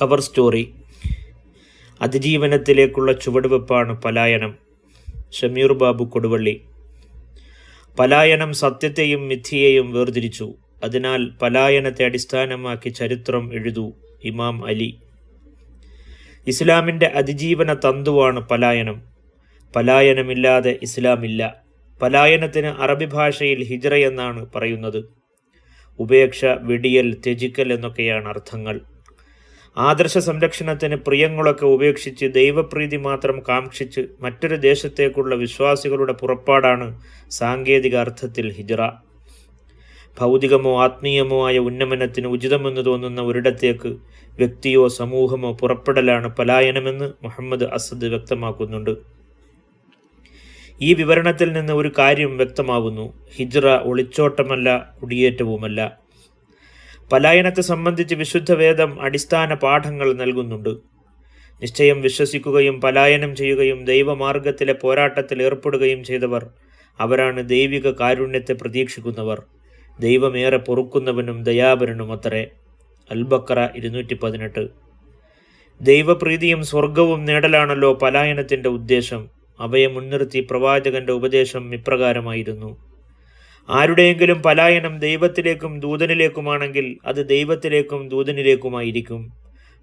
Cover story. അതിജീവനത്തിലേക്കുള്ള ചുവടുവെപ്പാണ് പലായനം. ഷമീർ ബാബു കൊടുവള്ളി. പലായനം സത്യത്തെയും മിഥ്യയെയും വേർതിരിച്ചു. അതിനാൽ പലായനത്തെ അടിസ്ഥാനമാക്കി ചരിത്രം എഴുതൂ ഇമാം അലി. ഇസ്ലാമിന്റെ അതിജീവന തന്തുവാണ് പലായനം. പലായനമില്ലാതെ ഇസ്ലാമില്ല. പലായനത്തിന് അറബി ഭാഷയിൽ ഹിജ്റ എന്നാണ് പറയുന്നത്. ഉപേക്ഷ വെടിയൽ ത്യജിക്കൽ എന്നൊക്കെയാണ് അർത്ഥങ്ങൾ. ആദർശ സംരക്ഷണത്തിന് പ്രിയങ്ങളൊക്കെ ഉപേക്ഷിച്ച് ദൈവപ്രീതി മാത്രം കാക്ഷിച്ച് മറ്റൊരു ദേശത്തേക്കുള്ള വിശ്വാസികളുടെ പുറപ്പാടാണ് സാങ്കേതിക അർത്ഥത്തിൽ ഹിജ്റ. ഭൗതികമോ ആത്മീയമോ ആയ ഉന്നമനത്തിന് ഉചിതമെന്ന് തോന്നുന്ന ഒരിടത്തേക്ക് വ്യക്തിയോ സമൂഹമോ പുറപ്പെടലാണ് പലായനമെന്ന് മുഹമ്മദ് അസദ് വ്യക്തമാക്കുന്നുണ്ട്. ഈ വിവരണത്തിൽ നിന്ന് ഒരു കാര്യം വ്യക്തമാകുന്നു ഹിജ്റ ഒളിച്ചോട്ടമല്ല കുടിയേറ്റവുമല്ല. പലായനത്തെ സംബന്ധിച്ച് വിശുദ്ധ വേദം അടിസ്ഥാന പാഠങ്ങൾ നൽകുന്നുണ്ട്. നിശ്ചയം വിശ്വസിക്കുകയും പലായനം ചെയ്യുകയും ദൈവമാർഗത്തിലെ പോരാട്ടത്തിൽ ഏർപ്പെടുകയും ചെയ്തവർ അവരാണ് ദൈവിക കാരുണ്യത്തെ പ്രതീക്ഷിക്കുന്നവർ. ദൈവമേറെ പൊറുക്കുന്നവനും ദയാപരനും അത്രേ. അൽബക്കറ ഇരുന്നൂറ്റി പതിനെട്ട് ദൈവപ്രീതിയും സ്വർഗവും നേടലാണല്ലോ പലായനത്തിന്റെ ഉദ്ദേശം. അവയെ മുൻനിർത്തി പ്രവാചകന്റെ ഉപദേശം ഇപ്രകാരമായിരുന്നു. ആരുടെയെങ്കിലും പലായനം ദൈവത്തിലേക്കും ദൂതനിലേക്കുമാണെങ്കിൽ അത് ദൈവത്തിലേക്കും ദൂതനിലേക്കുമായിരിക്കും.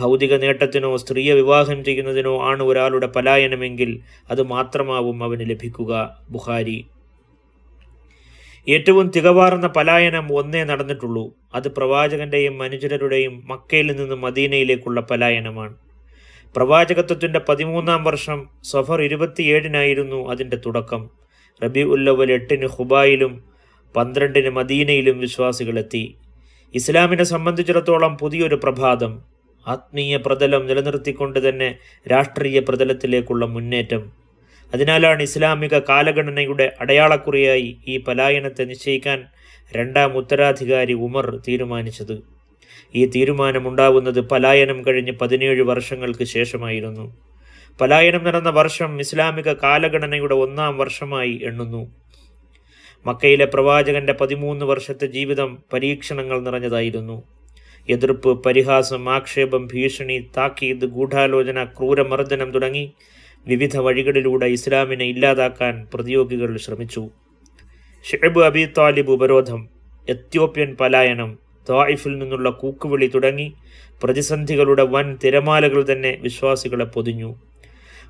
ഭൗതിക നേട്ടത്തിനോ സ്ത്രീയെ വിവാഹം ചെയ്യുന്നതിനോ ആണ് ഒരാളുടെ പലായനമെങ്കിൽ അത് മാത്രമാവും അവന് ലഭിക്കുക. ബുഹാരി ഏറ്റവും തികവാർന്ന പലായനം ഒന്നേ നടന്നിട്ടുള്ളൂ. അത് പ്രവാചകന്റെയും മനുഷ്യരുടെയും മക്കയിൽ നിന്ന് മദീനയിലേക്കുള്ള പലായനമാണ്. പ്രവാചകത്വത്തിന്റെ പതിമൂന്നാം വർഷം സഫർ ഇരുപത്തിയേഴിനായിരുന്നു അതിന്റെ തുടക്കം. റബി ഉല്ലവൽ എട്ടിന് ഹുബായിലും പന്ത്രണ്ടിന് മദീനയിലും വിശ്വാസികളെത്തി ഇസ്ലാമിനെ സംബന്ധിച്ചിടത്തോളം പുതിയൊരു പ്രഭാതം. ആത്മീയ പ്രതലം നിലനിർത്തിക്കൊണ്ട് തന്നെ രാഷ്ട്രീയ പ്രതലത്തിലേക്കുള്ള മുന്നേറ്റം. അതിനാലാണ് ഇസ്ലാമിക കാലഗണനയുടെ അടയാളക്കുറിയായി ഈ പലായനത്തെ നിശ്ചയിക്കാൻ രണ്ടാം ഉത്തരാധികാരി ഉമർ തീരുമാനിച്ചത്. ഈ തീരുമാനമുണ്ടാവുന്നത് പലായനം കഴിഞ്ഞ് പതിനേഴ് വർഷങ്ങൾക്ക് ശേഷമായിരുന്നു. പലായനം നടന്ന വർഷം ഇസ്ലാമിക കാലഗണനയുടെ ഒന്നാം വർഷമായി എണ്ണുന്നു. മക്കയിലെ പ്രവാചകന്റെ പതിമൂന്ന് വർഷത്തെ ജീവിതം പരീക്ഷണങ്ങൾ നിറഞ്ഞതായിരുന്നു. എതിർപ്പ് പരിഹാസം ആക്ഷേപം ഭീഷണി താക്കീത് ഗൂഢാലോചന ക്രൂരമർദ്ദനം തുടങ്ങി വിവിധ വഴികളിലൂടെ ഇസ്ലാമിനെ ഇല്ലാതാക്കാൻ പ്രതിയോഗികൾ ശ്രമിച്ചു. ഷെബ് അബി താലിബ് ഉപരോധം എത്യോപ്യൻ പലായനം തായിഫിൽ നിന്നുള്ള കൂക്കുവിളി തുടങ്ങി പ്രതിസന്ധികളുടെ വൻ തിരമാലകൾ തന്നെ വിശ്വാസികളെ പൊതിഞ്ഞു.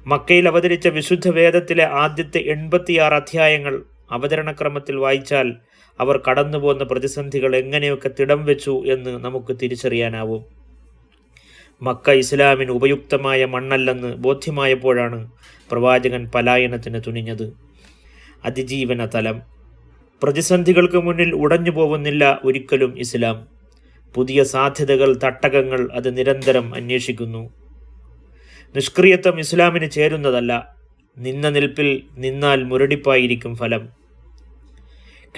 മക്കയിൽ അവതരിച്ച വിശുദ്ധ വേദത്തിലെ ആദ്യത്തെ എൺപത്തിയാറ് അധ്യായങ്ങൾ അവതരണക്രമത്തിൽ വായിച്ചാൽ അവർ കടന്നുപോകുന്ന പ്രതിസന്ധികൾ എങ്ങനെയൊക്കെ തിടം വെച്ചു എന്ന് നമുക്ക് തിരിച്ചറിയാനാവും. മക്ക ഇസ്ലാമിന് ഉപയുക്തമായ മണ്ണല്ലെന്ന് ബോധ്യമായപ്പോഴാണ് പ്രവാചകൻ പലായനത്തിന് തുനിഞ്ഞത്. അതിജീവന തലം. പ്രതിസന്ധികൾക്ക് മുന്നിൽ ഉടഞ്ഞു പോകുന്നില്ല ഒരിക്കലും ഇസ്ലാം. പുതിയ സാധ്യതകൾ തട്ടകങ്ങൾ അത് നിരന്തരം അന്വേഷിക്കുന്നു. നിഷ്ക്രിയത്വം ഇസ്ലാമിന് ചേരുന്നതല്ല. നിന്ന നിൽപ്പിൽ നിന്നാൽ മുരടിപ്പായിരിക്കും ഫലം.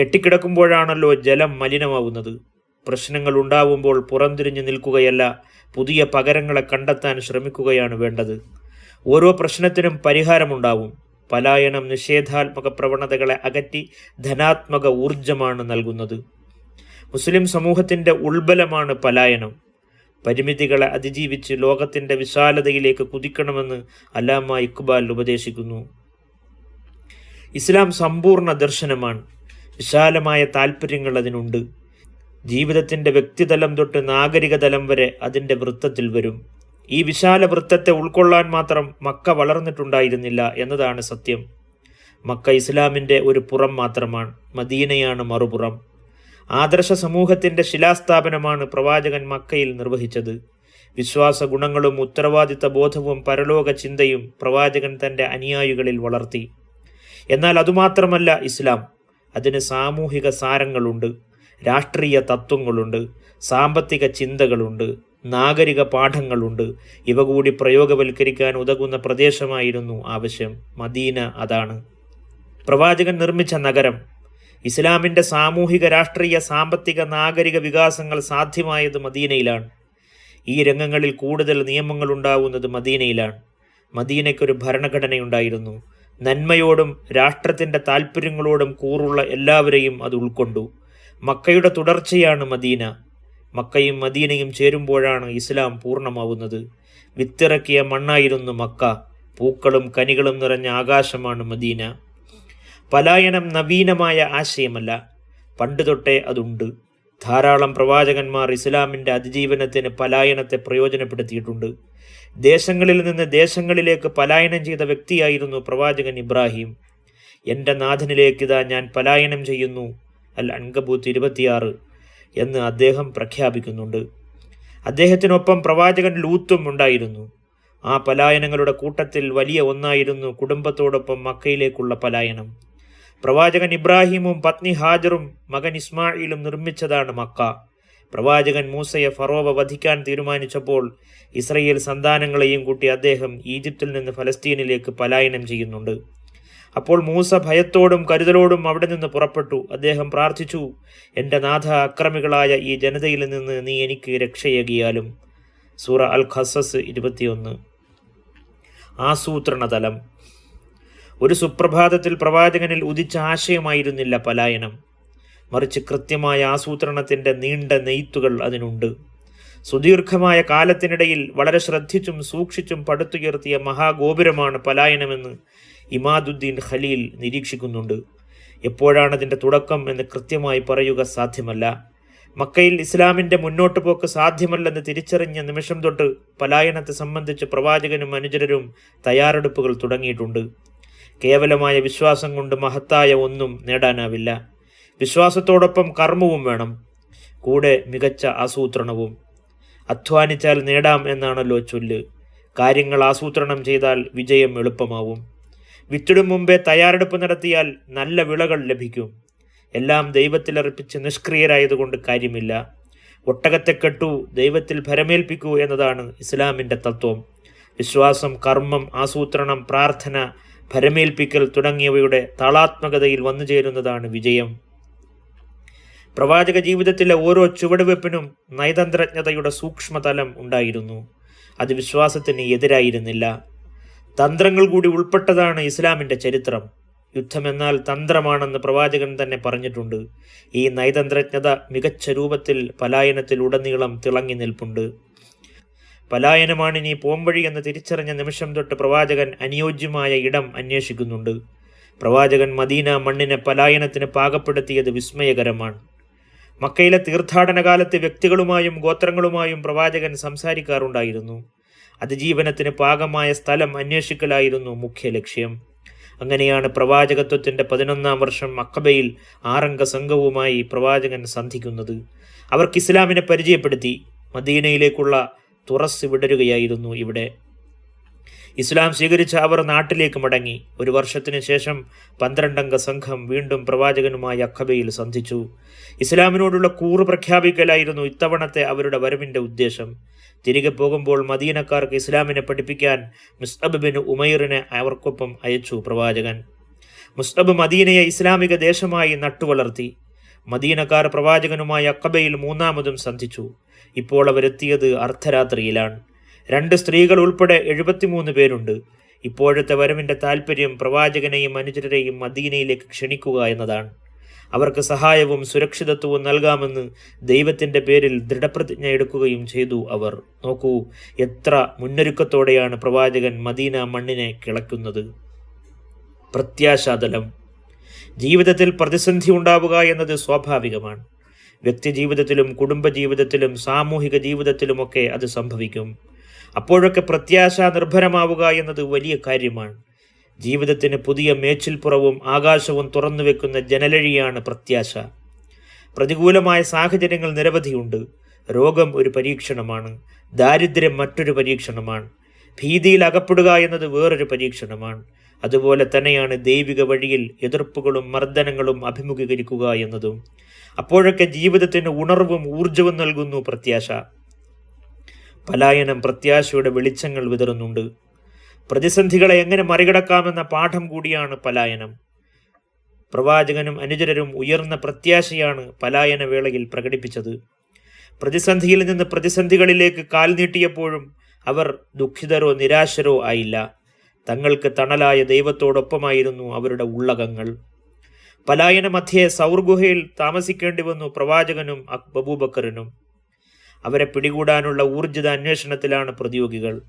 കെട്ടിക്കിടക്കുമ്പോഴാണല്ലോ ജലം മലിനമാവുന്നത്. പ്രശ്നങ്ങൾ ഉണ്ടാവുമ്പോൾ പുറംതിരിഞ്ഞു നിൽക്കുകയല്ല പുതിയ പകരങ്ങളെ കണ്ടെത്താൻ ശ്രമിക്കുകയാണ് വേണ്ടത്. ഓരോ പ്രശ്നത്തിനും പരിഹാരമുണ്ടാവും. പലായനം നിഷേധാത്മക പ്രവണതകളെ അകറ്റി ധനാത്മക ഊർജമാണ് നൽകുന്നത്. മുസ്ലിം സമൂഹത്തിന്റെ ഉൾബലമാണ് പലായനം. പരിമിതികളെ അതിജീവിച്ച് ലോകത്തിന്റെ വിശാലതയിലേക്ക് കുതിക്കണമെന്ന് അല്ലാമ ഇക്ബാൽ ഉപദേശിക്കുന്നു. ഇസ്ലാം സമ്പൂർണ ദർശനമാണ്. വിശാലമായ താല്പര്യങ്ങൾ അതിനുണ്ട്. ജീവിതത്തിന്റെ വ്യക്തിതലം തൊട്ട് നാഗരിക തലം വരെ അതിന്റെ വൃത്തത്തിൽ വരും. ഈ വിശാല വൃത്തത്തെ ഉൾക്കൊള്ളാൻ മാത്രം മക്ക വളർന്നിട്ടുണ്ടായിരുന്നില്ല എന്നതാണ് സത്യം. മക്ക ഇസ്ലാമിന്റെ ഒരു പുറം മാത്രമാണ്. മദീനയാണ് മറുപുറം. ആദർശ സമൂഹത്തിന്റെ ശിലാസ്ഥാപനമാണ് പ്രവാചകൻ മക്കയിൽ നിർവഹിച്ചത്. വിശ്വാസ ഗുണങ്ങളും ഉത്തരവാദിത്ത ബോധവും പരലോക ചിന്തയും പ്രവാചകൻ തന്റെ അനുയായികളിൽ വളർത്തി. എന്നാൽ അതുമാത്രമല്ല ഇസ്ലാം. അതിന് സാമൂഹിക സാരങ്ങളുണ്ട് രാഷ്ട്രീയ തത്വങ്ങളുണ്ട് സാമ്പത്തിക ചിന്തകളുണ്ട് നാഗരിക പാഠങ്ങളുണ്ട്. ഇവ കൂടി പ്രയോഗവൽക്കരിക്കാൻ ഉതകുന്ന പ്രദേശമായിരുന്നു ആവശ്യം. മദീന അതാണ്. പ്രവാചകൻ നിർമ്മിച്ച നഗരം ഇസ്ലാമിന്റെ സാമൂഹിക രാഷ്ട്രീയ സാമ്പത്തിക നാഗരിക വികാസങ്ങൾ സാധ്യമായത് മദീനയിലാണ്. ഈ രംഗങ്ങളിൽ കൂടുതൽ നിയമങ്ങൾ ഉണ്ടാവുന്നത് മദീനയിലാണ്. മദീനയ്ക്കൊരു ഭരണഘടനയുണ്ടായിരുന്നു. നന്മയോടും രാഷ്ട്രത്തിന്റെ താൽപ്പര്യങ്ങളോടും കൂറുള്ള എല്ലാവരെയും അത് ഉൾക്കൊണ്ടു. മക്കയുടെ തുടർച്ചയാണ് മദീന. മക്കയും മദീനയും ചേരുമ്പോഴാണ് ഇസ്ലാം പൂർണമാവുന്നത്. വിത്തിറക്കിയ മണ്ണായിരുന്നു മക്ക. പൂക്കളും കനികളും നിറഞ്ഞ ആകാശമാണ് മദീന. പലായനം നവീനമായ ആശയമല്ല. പണ്ട് തൊട്ടേ അതുണ്ട്. ധാരാളം പ്രവാചകന്മാർ ഇസ്ലാമിന്റെ അതിജീവനത്തിന് പലായനത്തെ പ്രയോജനപ്പെടുത്തിയിട്ടുണ്ട്. ദേശങ്ങളിൽ നിന്ന് ദേശങ്ങളിലേക്ക് പലായനം ചെയ്ത വ്യക്തിയായിരുന്നു പ്രവാചകൻ ഇബ്രാഹിം. എന്റെ നാഥനിലേക്ക് ഇതാ ഞാൻ പലായനം ചെയ്യുന്നു അൽ അൻകബൂത്ത് ഇരുപത്തിയാറ് എന്ന് അദ്ദേഹം പ്രഖ്യാപിക്കുന്നുണ്ട്. അദ്ദേഹത്തിനൊപ്പം പ്രവാചകൻ ലൂത്തും ഉണ്ടായിരുന്നു. ആ പലായനങ്ങളുടെ കൂട്ടത്തിൽ വലിയ ഒന്നായിരുന്നു കുടുംബത്തോടൊപ്പം മക്കയിലേക്കുള്ള പലായനം. പ്രവാചകൻ ഇബ്രാഹിമും പത്നി ഹാജറും മകൻ ഇസ്മായിലും നിർമ്മിച്ചതാണ് മക്ക. പ്രവാചകൻ മൂസയെ ഫറോവ വധിക്കാൻ തീരുമാനിച്ചപ്പോൾ ഇസ്രയേൽ സന്താനങ്ങളെയും കൂട്ടി അദ്ദേഹം ഈജിപ്തിൽ നിന്ന് ഫലസ്തീനിലേക്ക് പലായനം ചെയ്യുന്നുണ്ട്. അപ്പോൾ മൂസ ഭയത്തോടും കരുതലോടും അവിടെ നിന്ന് പുറപ്പെട്ടു. അദ്ദേഹം പ്രാർത്ഥിച്ചു എന്റെ നാഥ അക്രമികളായ ഈ ജനതയിൽ നിന്ന് നീ എനിക്ക് രക്ഷയേകിയാലും. സൂറ അൽ ഖസസ് ഇരുപത്തിയൊന്ന്. ആസൂത്രണതലം. ഒരു സുപ്രഭാതത്തിൽ പ്രവാചകനിൽ ഉദിച്ച ആശയമായിരുന്നില്ല പലായനം. മറിച്ച് കൃത്യമായ ആസൂത്രണത്തിന്റെ നീണ്ട നെയ്ത്തുകൾ അതിനുണ്ട്. സുദീർഘമായ കാലത്തിനിടയിൽ വളരെ ശ്രദ്ധിച്ചും സൂക്ഷിച്ചും പടുത്തുയർത്തിയ മഹാഗോപുരമാണ് പലായനമെന്ന് ഇമാദുദ്ദീൻ ഖലീൽ നിരീക്ഷിക്കുന്നുണ്ട്. എപ്പോഴാണ് അതിന്റെ തുടക്കം എന്ന് കൃത്യമായി പറയുക സാധ്യമല്ല. മക്കയിൽ ഇസ്ലാമിന്റെ മുന്നോട്ട് പോക്ക് സാധ്യമല്ലെന്ന് തിരിച്ചറിഞ്ഞ നിമിഷം തൊട്ട് പലായനത്തെ സംബന്ധിച്ച് പ്രവാചകനും അനുചരരും തയ്യാറെടുപ്പുകൾ തുടങ്ങിയിട്ടുണ്ട്. കേവലമായ വിശ്വാസം കൊണ്ട് മഹത്തായ ഒന്നും നേടാനാവില്ല. വിശ്വാസത്തോടൊപ്പം കർമ്മവും വേണം. കൂടെ മികച്ച ആസൂത്രണവും. അധ്വാനിച്ചാൽ നേടാം എന്നാണല്ലോ ചൊല്ല്. കാര്യങ്ങൾ ആസൂത്രണം ചെയ്താൽ വിജയം എളുപ്പമാവും. വിത്തിടും മുമ്പേ തയ്യാറെടുപ്പ് നടത്തിയാൽ നല്ല വിളകൾ ലഭിക്കും. എല്ലാം ദൈവത്തിലർപ്പിച്ച് നിഷ്ക്രിയരായതുകൊണ്ട് കാര്യമില്ല. ഒട്ടകത്തെ കെട്ടു ദൈവത്തിൽ ഭരമേൽപ്പിക്കൂ എന്നതാണ് ഇസ്ലാമിന്റെ തത്വം. വിശ്വാസം കർമ്മം ആസൂത്രണം പ്രാർത്ഥന ഭരമേൽപ്പിക്കൽ തുടങ്ങിയവയുടെ താളാത്മകതയിൽ വന്നു ചേരുന്നതാണ് വിജയം. പ്രവാചക ജീവിതത്തിലെ ഓരോ ചുവടുവെപ്പിനും നയതന്ത്രജ്ഞതയുടെ സൂക്ഷ്മതലം ഉണ്ടായിരുന്നു. അത് വിശ്വാസത്തിന് എതിരായിരുന്നില്ല. തന്ത്രങ്ങൾ കൂടി ഉൾപ്പെട്ടതാണ് ഇസ്ലാമിന്റെ ചരിത്രം. യുദ്ധമെന്നാൽ തന്ത്രമാണെന്ന് പ്രവാചകൻ തന്നെ പറഞ്ഞിട്ടുണ്ട്. ഈ നയതന്ത്രജ്ഞത മികച്ച രൂപത്തിൽ പലായനത്തിൽ ഉടനീളം തിളങ്ങി നിൽപ്പുണ്ട്. പലായനമാണ് ഇനി പോംവഴി എന്ന് തിരിച്ചറിഞ്ഞ നിമിഷം തൊട്ട് പ്രവാചകൻ അനുയോജ്യമായ ഇടം അന്വേഷിക്കുന്നുണ്ട്. പ്രവാചകൻ മദീന മണ്ണിനെ പലായനത്തിന് പാകപ്പെടുത്തിയത് വിസ്മയകരമാണ്. മക്കയിലെ തീർത്ഥാടന കാലത്ത് വ്യക്തികളുമായും ഗോത്രങ്ങളുമായും പ്രവാചകൻ സംസാരിക്കാറുണ്ടായിരുന്നു. അതിജീവനത്തിന് പാകമായ സ്ഥലം അന്വേഷിക്കലായിരുന്നു മുഖ്യ ലക്ഷ്യം. അങ്ങനെയാണ് പ്രവാചകത്വത്തിന്റെ പതിനൊന്നാം വർഷം മക്കബയിൽ ആറംഗ സംഘവുമായി പ്രവാചകൻ സന്ധിക്കുന്നത്. അവർക്ക് ഇസ്ലാമിനെ പരിചയപ്പെടുത്തി. മദീനയിലേക്കുള്ള തുറസ് വിടരുകയായിരുന്നു ഇവിടെ. ഇസ്ലാം സ്വീകരിച്ച അവർ നാട്ടിലേക്ക് മടങ്ങി. ഒരു വർഷത്തിന് ശേഷം പന്ത്രണ്ടംഗ സംഘം വീണ്ടും പ്രവാചകനുമായി അഖബയിൽ സന്ധിച്ചു. ഇസ്ലാമിനോടുള്ള കൂറ് പ്രഖ്യാപിക്കലായിരുന്നു ഇത്തവണത്തെ അവരുടെ വരവിന്റെ ഉദ്ദേശം. തിരികെ പോകുമ്പോൾ മദീനക്കാർക്ക് ഇസ്ലാമിനെ പഠിപ്പിക്കാൻ മുസ്തബിൻ ബിൻ ഉമൈറിനെ അവർക്കൊപ്പം അയച്ചു പ്രവാചകൻ. മുസ്തബ് മദീനയെ ഇസ്ലാമിക ദേശമായി നട്ടുവളർത്തി. മദീനക്കാർ പ്രവാചകനുമായി അക്കബയിൽ മൂന്നാമതും സന്ധിച്ചു. ഇപ്പോൾ അവരെത്തിയത് അർദ്ധരാത്രിയിലാണ്. രണ്ട് സ്ത്രീകൾ ഉൾപ്പെടെ എഴുപത്തിമൂന്ന് പേരുണ്ട്. ഇപ്പോഴത്തെ വരവിന്റെ താല്പര്യം പ്രവാചകനെയും അനുചരരെയും മദീനയിലേക്ക് ക്ഷണിക്കുക എന്നതാണ്. അവർക്ക് സഹായവും സുരക്ഷിതത്വവും നൽകാമെന്ന് ദൈവത്തിന്റെ പേരിൽ ദൃഢപ്രതിജ്ഞ എടുക്കുകയും ചെയ്തു അവർ. നോക്കൂ എത്ര മുന്നൊരുക്കത്തോടെയാണ് പ്രവാചകൻ മദീന മണ്ണിനെ കിളയ്ക്കുന്നത്. പ്രത്യാശാതലം. ജീവിതത്തിൽ പ്രതിസന്ധി ഉണ്ടാവുക എന്നത് സ്വാഭാവികമാണ്. വ്യക്തി ജീവിതത്തിലും കുടുംബജീവിതത്തിലും സാമൂഹിക ജീവിതത്തിലുമൊക്കെ അത് സംഭവിക്കും. അപ്പോഴൊക്കെ പ്രത്യാശ നിർഭരമാവുക എന്നത് വലിയ കാര്യമാണ്. ജീവിതത്തിന് പുതിയ മേച്ചിൽപ്പുറവും ആകാശവും തുറന്നു വെക്കുന്ന ജനലഴിയാണ് പ്രത്യാശ. പ്രതികൂലമായ സാഹചര്യങ്ങൾ നിരവധിയുണ്ട്. രോഗം ഒരു പരീക്ഷണമാണ്. ദാരിദ്ര്യം മറ്റൊരു പരീക്ഷണമാണ്. ഭീതിയിൽ അകപ്പെടുക എന്നത് വേറൊരു പരീക്ഷണമാണ്. അതുപോലെ തന്നെയാണ് ദൈവിക വഴിയിൽ എതിർപ്പുകളും മർദ്ദനങ്ങളും അഭിമുഖീകരിക്കുക എന്നതും. അപ്പോഴൊക്കെ ജീവിതത്തിന് ഉണർവും ഊർജവും നൽകുന്നു പ്രത്യാശ. പലായനം പ്രത്യാശയുടെ വെളിച്ചങ്ങൾ വിതറുന്നുണ്ട്. പ്രതിസന്ധികളെ എങ്ങനെ മറികടക്കാമെന്ന പാഠം കൂടിയാണ് പലായനം. പ്രവാചകനും അനുചരരും ഉയർന്ന പ്രത്യാശയാണ് പലായന വേളയിൽ പ്രകടിപ്പിച്ചത്. പ്രതിസന്ധിയിൽ നിന്ന് പ്രതിസന്ധികളിലേക്ക് കാൽ നീട്ടിയപ്പോഴും അവർ ദുഃഖിതരോ നിരാശരോ ആയില്ല. തങ്ങൾക്ക് തണലായ ദൈവത്തോടൊപ്പമായിരുന്നു അവരുടെ ഉള്ളകങ്ങൾ. പലായന മധ്യേ സൗർഗുഹയിൽ താമസിക്കേണ്ടി വന്നു പ്രവാചകനും അബൂബക്കറിനും അവരെ പിടികൂടാനുള്ള ഊർജിത അന്വേഷണത്തിലാണ് പ്രതിയോഗികൾ.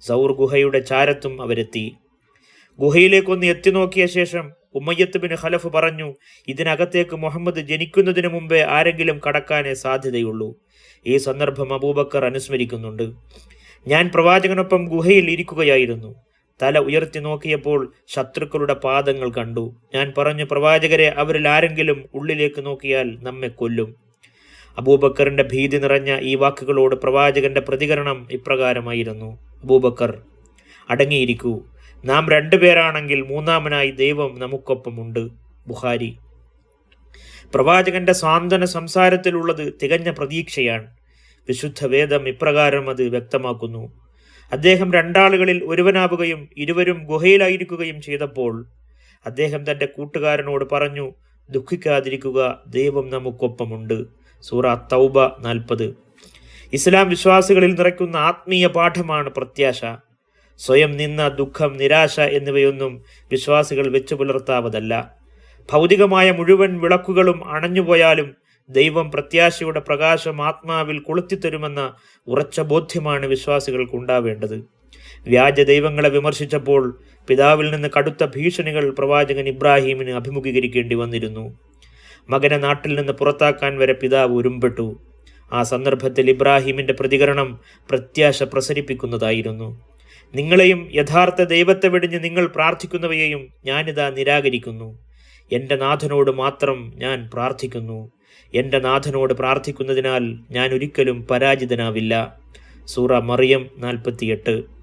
സൗർ ഗുഹയുടെ ചാരത്തും അവരെത്തി. ഗുഹയിലേക്കൊന്ന് എത്തി നോക്കിയ ശേഷം ഉമ്മയ്യത്ത് ബിൻ ഖലഫ് പറഞ്ഞു ഇതിനകത്തേക്ക് മുഹമ്മദ് ജനിക്കുന്നതിന് മുമ്പേ ആരെങ്കിലും കടക്കാനേ സാധ്യതയുള്ളൂ. ഈ സന്ദർഭം അബൂബക്കർ അനുസ്മരിക്കുന്നുണ്ട്. ഞാൻ പ്രവാചകനൊപ്പം ഗുഹയിൽ ഇരിക്കുകയായിരുന്നു. തല ഉയർത്തി നോക്കിയപ്പോൾ ശത്രുക്കളുടെ പാദങ്ങൾ കണ്ടു. ഞാൻ പറഞ്ഞു പ്രവാചകരെ അവരിൽ ആരെങ്കിലും ഉള്ളിലേക്ക് നോക്കിയാൽ നമ്മെ കൊല്ലും. അബൂബക്കറിന്റെ ഭീതി നിറഞ്ഞ ഈ വാക്കുകളോട് പ്രവാചകന്റെ പ്രതികരണം ഇപ്രകാരമായിരുന്നു. അബൂബക്കർ അടങ്ങിയിരിക്കൂ. നാം രണ്ടുപേരാണെങ്കിൽ മൂന്നാമനായി ദൈവം നമുക്കൊപ്പമുണ്ട്. ബുഹാരി പ്രവാചകന്റെ സാന്ത്വന സംസാരത്തിലുള്ളത് തികഞ്ഞ പ്രതീക്ഷയാണ്. വിശുദ്ധ വേദം ഇപ്രകാരം അത് വ്യക്തമാക്കുന്നു. അദ്ദേഹം രണ്ടാളുകളിൽ ഒരുവനാവുകയും ഇരുവരും ഗുഹയിലായിരിക്കുകയും ചെയ്തപ്പോൾ അദ്ദേഹം തന്റെ കൂട്ടുകാരനോട് പറഞ്ഞു ദുഃഖിക്കാതിരിക്കുക ദൈവം നമുക്കൊപ്പമുണ്ട്. സൂറ തൗബ നാൽപ്പത്. ഇസ്ലാം വിശ്വാസികളിൽ നിറയ്ക്കുന്ന ആത്മീയ പാഠമാണ് പ്രത്യാശ. സ്വയം നിന്ന ദുഃഖം നിരാശ എന്നിവയൊന്നും വിശ്വാസികൾ വെച്ചു പുലർത്താവതല്ല. ഭൗതികമായ മുഴുവൻ വിളക്കുകളും അണഞ്ഞുപോയാലും ദൈവം പ്രത്യാശയുടെ പ്രകാശം ആത്മാവിൽ കൊളുത്തിത്തരുമെന്ന ഉറച്ച ബോധ്യമാണ് വിശ്വാസികൾക്ക് ഉണ്ടാവേണ്ടത്. വ്യാജ ദൈവങ്ങളെ വിമർശിച്ചപ്പോൾ പിതാവിൽ നിന്ന് കടുത്ത ഭീഷണികൾ പ്രവാചകൻ ഇബ്രാഹീമിന് അഭിമുഖീകരിക്കേണ്ടി വന്നിരുന്നു. മകനെ നാട്ടിൽ നിന്ന് പുറത്താക്കാൻ വരെ പിതാവ് ഉരുമ്പെട്ടു ആ സന്ദർഭത്തിൽ ഇബ്രാഹീമിന്റെ പ്രതികരണം പ്രത്യാശ പ്രസരിപ്പിക്കുന്നതായിരുന്നു. നിങ്ങളെയും യഥാർത്ഥ ദൈവത്തെ വെടിഞ്ഞ് നിങ്ങൾ പ്രാർത്ഥിക്കുന്നവയെയും ഞാനിതാ നിരാകരിക്കുന്നു. എന്റെ നാഥനോട് മാത്രം ഞാൻ പ്രാർത്ഥിക്കുന്നു. എന്റെ നാഥനോട് പ്രാർത്ഥിക്കുന്നതിനാൽ ഞാൻ ഒരിക്കലും പരാജിതനാവില്ല. സൂറ മറിയം നാൽപ്പത്തിയെട്ട്.